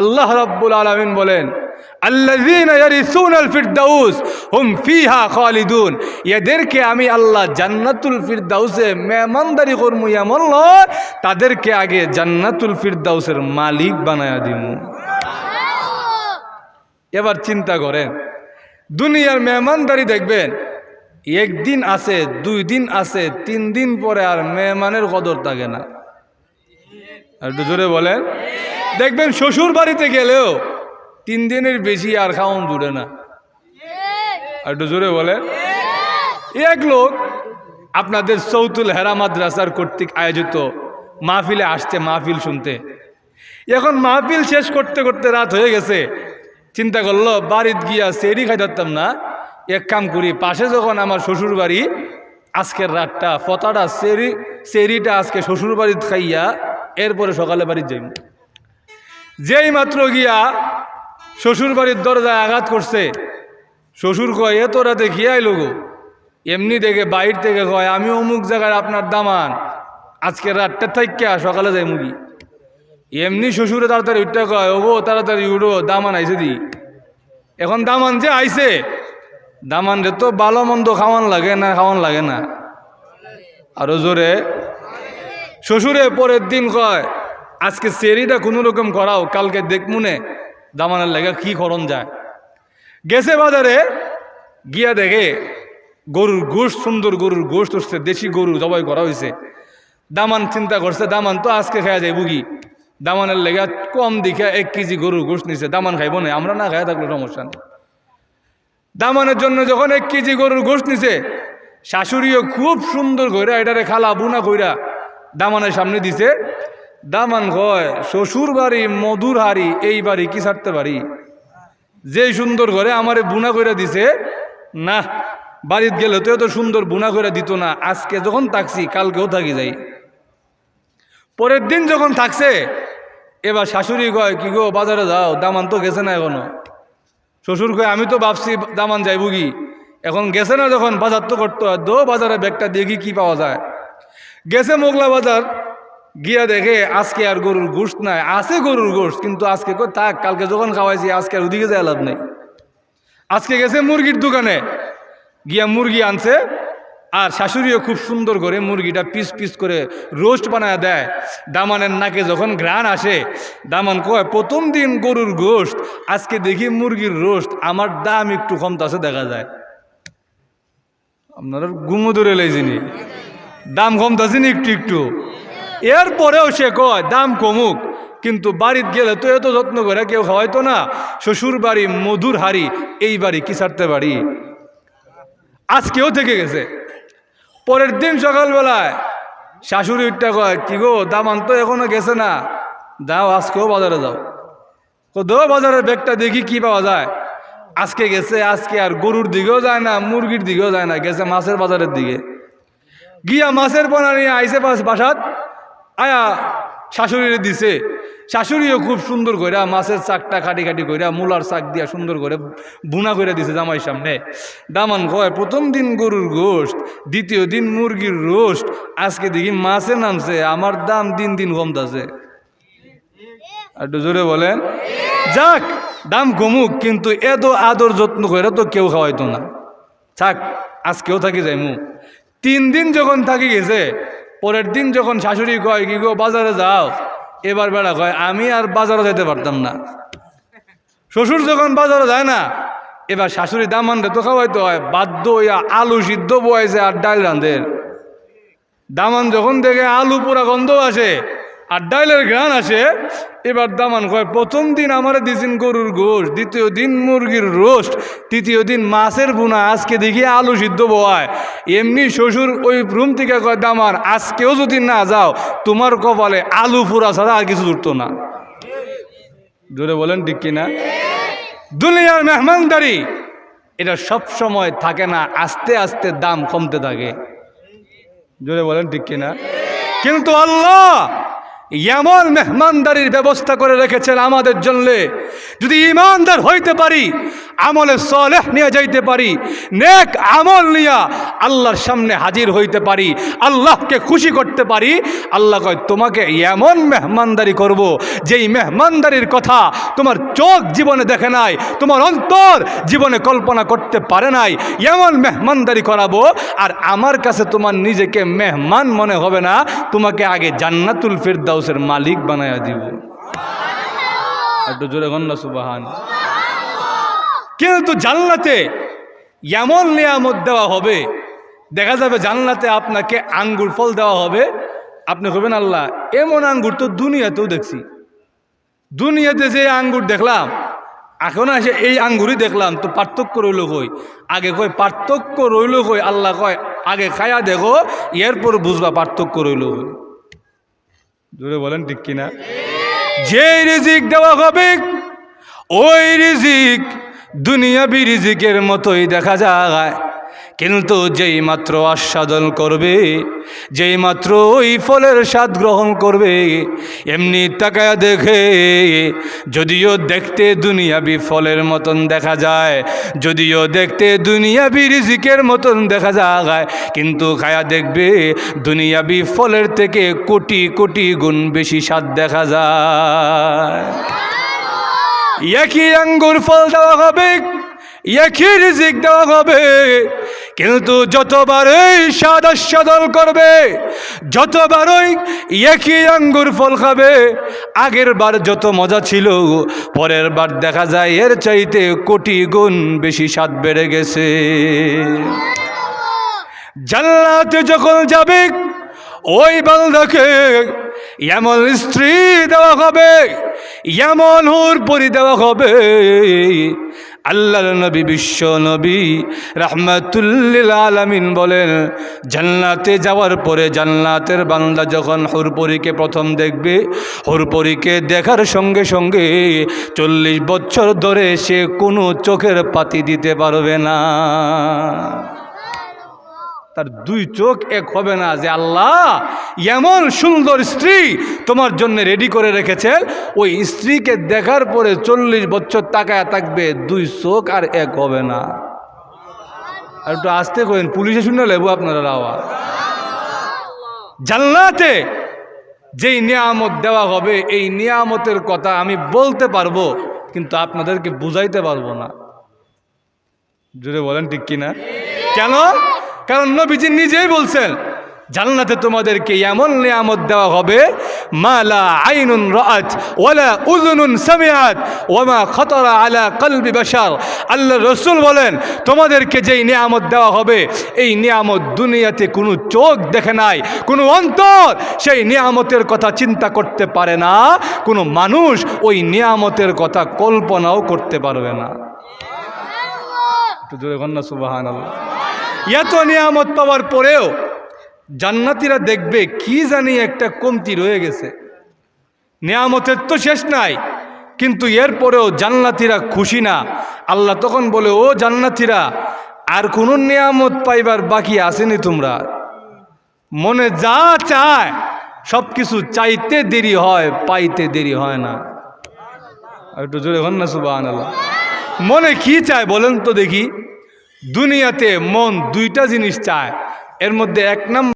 আল্লাহ রাব্বুল আলামিন বলেন এদেরকে আমি আল্লাহ জান্নাতুল ফিরদাউসে মেহমানদারি করমু এমন নয় তাদেরকে আগে জান্নাতুল ফিরদাউসের মালিক বানায়া দিমু। এবার চিন্তা করেন, দুনিয়ার মেহমানদারি দেখবেন, একদিন আছে, দুই দিন আছে, তিন দিন পরে আর মেহমানের কদর থাকে না। আর জোরে বলেন। দেখবেন শ্বশুর বাড়িতে গেলেও তিন দিনের বেশি আর খাওন জুড়ে না। একটু জোরে বলেন। এক লোক আপনাদের সৌতুল হেরা মাদ্রাসার কর্তৃক আয়োজিত মাহফিলে আসছে মাহফিল শুনতে। এখন মাহফিল শেষ করতে করতে রাত হয়ে গেছে। চিন্তা করল, বাড়িত গিয়া সেরি খাইতাম না। এক কাম করি, পাশে যখন আমার শ্বশুর বাড়ি, আজকের রাতটা, ফতাটা, সেরি, সেরিটা আজকে শ্বশুর বাড়িত খাইয়া এরপরে সকালে বাড়ির যাইম। যেই মাত্র গিয়া শ্বশুর বাড়ির দরজায় আঘাত করছে, শ্বশুর কয়, এ তোরা দেখি আইলো গো? এমনি দেখে বাইর থেকে কয়, আমি অমুক জায়গায় আপনার দামান, আজকে রাতটা থাইকা সকালে যাই মুগি এমনি শ্বশুরে তাড়াতাড়ি উঠতে কয় ও গো তাড়াতাড়ি উঠো, দামান আইসে দি। এখন দামান যে আইছে, দামান রে তো ভালো মন্দ খাওয়ান লাগে না, খাওয়ান লাগে না। আরও জোরে, শ্বশুরে পরের দিন কয় আজকে সেরিটা কোনো রকম করাও, কালকে দেখমুনে দামানের লাগে কি করণ যায়। গেছে বাজারে, গিয়া দেখে গরুর গোশ সুন্দর গরুর গোশ উঠছে, দেশি গরু জবাই করা হয়েছে দামান চিন্তা করছে, দামান তো আজকে খাওয়া যায় বুগি দামানের লেগে কম দেখে এক কেজি গরুর গোশ নিছে, দামান খাইব না, আমরা না খাই থাকলে সমস্যা নেই। দামানের জন্য যখন এক কেজি গরুর গোশ নিছে, শাশুড়িও খুব সুন্দর কইরা, এটারে খালা বুনা কইরা দামানের সামনে দিছে দামান কয় শ্বশুর বাড়ি, মধুর হাড়ি, এই বাড়ি কি ছাড়তে পারি? যেই সুন্দর ঘরে আমারে বুনা করে দিছে, না, বাড়িতে গেলে তো এত সুন্দর বুনা করে দিত না, আজকে যখন থাকছি, কালকেও থাকি যাই। পরের দিন যখন থাকছে, এবার শাশুড়ি কয়, কি গো, বাজারে যাও, দামান তো গেছে না এখনও? শ্বশুর কয়, আমি তো ভাবছি দামান যাইব কি? এখন গেছে না যখন, বাজার তো করতে হয়, দো বাজারে ব্যাগটা দেখি কি পাওয়া যায়? গেছে মোগলা বাজার গিয়া দেখে আজকে আর গরুর গোষ্ঠ নাই। আছে গরুর গোষ্ঠ কিন্তু আজকে থাক, কালকে যখন খাওয়াইছি, আজকে আর ওদিকে যায় লাভ নেই। আজকে গেছে মুরগির দোকানে। গিয়া মুরগি আনছে, আর শাশুড়িও খুব সুন্দর করে মুরগিটা পিস পিস করে রোস্ট বানায় দেয়। দামানের নাকে যখন ঘ্রাণ আসে, দামান কয়, প্রথম দিন গরুর গোস্ত আজকে দেখি মুরগির রোস্ট, আমার দাম একটু কমতাছে দেখা যায়। আপনারা গুমো ধরে লাইছিনি। দাম কমতাছে নি একটু একটু। এরপরেও সে কয়, দাম কমুক। কিন্তু বাড়িতে গেলে তো এত যত্ন করে কেউ খাওয়াইতো না। শ্বশুর বাড়ি মধুর হাড়ি, এই বাড়ি কি ছাড়তে পারি? আজকেও থেকে গেছে। পরের দিন সকালবেলায় শাশুড়ি উঠটা কয়, কি গো দামান তো এখনও গেছে না? দাও, আজকেও বাজারে যাও। দো, বাজারের ব্যাগটা দেখি কি পাওয়া যায়। আজকে গেছে, আজকে আর গরুর দিকেও যায় না, মুরগির দিকেও যায় না, গেছে মাছের বাজারের দিকে। গিয়া মাছের পোনা নিয়ে আইসে বাসাত। আয়া শাশুড়িরে দিছে। শাশুড়িও খুব সুন্দর কইরা মাছের চাকটা কাটি কাটি কইরা মূলার চাক দিয়া সুন্দর করে বুনা করে দিছে জামাই সামনে। দামান কয়, প্রথম দিন গরুর গোশত, দ্বিতীয় দিন মুরগির রোস্ট, আজকে দেখি মাছে নামছে, আমার দাম দিন দিন কমতাছে। একটু জোরে বলেন। যাক, দাম কমুক, কিন্তু এত আদর যত্ন করে তো কেউ খাওয়াইতো না। থাক, আজকেও থাকি যাইমু। তিন দিন যখন থাকি গেছে পরের দিন যখন শাশুড়ি কয়, কি গো, বাজারে যাও? এবার বেড়া কয়, আমি আর বাজারে যেতে পারতাম না। শ্বশুর যখন বাজারে যায় না, এবার শাশুড়ি দাম আনতে তো খাওয়াইতে হয়। বাধ্য হইয়া আলু সিদ্ধ বয়েছে আর ডাল রাঁধের দামান যখন দেখে আলু পুরা গন্ধ আসে আর ডাইলের ঘ্রাণ আসে, এবার দামান কয়, প্রথম দিন আমার দিয়েছেন গরুর গোশ, দ্বিতীয় দিন মুরগির রোস্ট, তৃতীয় দিন মাছের বুনা আজকে দেখি আলু সিদ্ধ বয় এমনি শ্বশুর ওই রুম থেকে কয়, দামান, আজকেও যদি না যাও, তোমার কপালে আলু পুরা ছাড়া আর কিছু জুটতো না। জোরে বলেন ঠিক কিনা? দুনিয়ার মেহমানদারি, এটা সব সময় থাকে না, আস্তে আস্তে দাম কমতে থাকে। জোরে বলেন ঠিক কিনা? কিন্তু আল্লাহ এমন মেহমানদারির ব্যবস্থা করে রেখেছেন আমাদের জন্য। যদি ইমানদার হইতে পারি, আমলে সলেহ নিয়ে যাইতে পারি, নেক আমল নিয়া আল্লাহর সামনে হাজির হইতে পারি, আল্লাহকে খুশি করতে পারি, আল্লাহ কয়, তোমাকে এমন মেহমানদারি করব যেই মেহমানদারির কথা তোমার চোখ জীবনে দেখে নাই, তোমার অন্তর জীবনে কল্পনা করতে পারে নাই। এমন মেহমানদারি করাবো, আর আমার কাছে তোমার নিজেকে মেহমান মনে হবে না, তোমাকে আগে জান্নাতুল ফিরদাউসের মালিক বানায়া দিব। একটু জোরে গন্না সুবাহান। কিন্তু জান্নাতে এমন নিয়ামত দেওয়া হবে, দেখা যাবে জান্নাতে আপনাকে আঙ্গুর ফল দেওয়া হবে। আপনি হবেন আল্লাহ, এমন আঙ্গুর তো দুনিয়াতেও দেখছি। দুনিয়াতে যে আঙ্গুর দেখলাম, এখন আসে এই আঙ্গুরই দেখলাম, তো পার্থক্য রইল কই? আগে কয়, পার্থক্য রইল কই? আল্লাহ কয়, আগে খায়া দেখো, এরপর বুঝবা পার্থক্য রইল কই। জোরে বলেন, ঠিক কিনা? যে রিজিক দেওয়া হবে, ওই রিজিক দুনিয়াবি রিজিকের মতোই দেখা যায়। কিন্তু যেই মাত্র আস্বাদন করবে, যেই মাত্র ওই ফলের স্বাদ গ্রহণ করবে, এমনি তাকায় দেখে, যদিও দেখতে দুনিয়াবি ফলের মতন দেখা যায়, যদিও দেখতে দুনিয়াবি রিজিকের মতন দেখা যায়, কিন্তু খায়া দেখবে দুনিয়াবি ফলের থেকে কোটি কোটি গুণ বেশি স্বাদ দেখা যায়। একই আঙ্গুর ফল দেওয়া হবে, একই রিজিক দেওয়া হবে কিন্তু যতবারই স্বাদ আস্বাদন করবে যতবারই একই আঙ্গুর ফল খাবে, আগের বার যত মজা ছিল, পরের বার দেখা যায় এর চাইতে কোটি গুণ বেশি স্বাদ বেড়ে গেছে। জান্নাতে যখন যাবে, ওই বান্দাকে এমন স্ত্রী দেওয়া হবে, এমন হুর পরি দেওয়া হবে আল্লাহর নবী, বিশ্ব নবী রাহমাতুল্লিল আলামিন বলেন, জান্নাতে যাওয়ার পরে জান্নাতের বান্দা যখন হুরপরিকে প্রথম দেখবে, হরপরীকে দেখার সঙ্গে সঙ্গে চল্লিশ বছর ধরে সে কোনো চোখের পাতি দিতে পারবে না। তার দুই চোখ এক হবে না যে আল্লাহ এমন সুন্দর স্ত্রী তোমার জন্য রেডি করে রেখেছেন। ওই স্ত্রীকে দেখার পরে চল্লিশ বছর তাকায় থাকবে, দুই চোখ আর এক হবে না। আর একটু আসতে করেন, পুলিশে শুনে লেবু আপনারা আওয়াজ জান্নাতে যেই নিয়ামত দেওয়া হবে, এই নিয়ামতের কথা আমি বলতে পারব, কিন্তু আপনাদেরকে বুঝাইতে পারব না। জুড়ে বলেন ঠিক কিনা? কেন? কারণ নবীজি নিজেই বলছেন, জান্নাতে তোমাদেরকে এমন নিয়ামত দেওয়া হবে মালা আইনুন রাত ওয়ালা উজুনুন সামিয়াত ওয়ামা খতরা আলা কলবি বাশার। আল্লাহ রসুল বলেন, তোমাদেরকে যেই নিয়ামত দেওয়া হবে, এই নিয়ামত দুনিয়াতে কোনো চোখ দেখে নাই, কোনো অন্তর সেই নিয়ামতের কথা চিন্তা করতে পারে না, কোনো মানুষ ওই নিয়ামতের কথা কল্পনাও করতে পারবে না। একটু জোরে কন্যা আল্লাহ এত নিয়ামত পাওয়ার পরেও জান্নাতিরা দেখবে কি জানি একটা কমতি রয়ে গেছে। নিয়ামতের তো শেষ নাই, কিন্তু এরপরেও জান্নাতিরা খুশি না। আল্লাহ তখন বলে, ও জান্নাতিরা, আর কোন নিয়ামত পাইবার বাকি আসেনি তোমরা। মনে যা চায় সব কিছু চাইতে দেরি হয়, পাইতে দেরি হয় না। একটু জোরে হন না সুবাহ মনে কি চায় বলেন তো দেখি। দুনিয়াতে মন দুইটা জিনিস চায়। এর মধ্যে এক নম্বর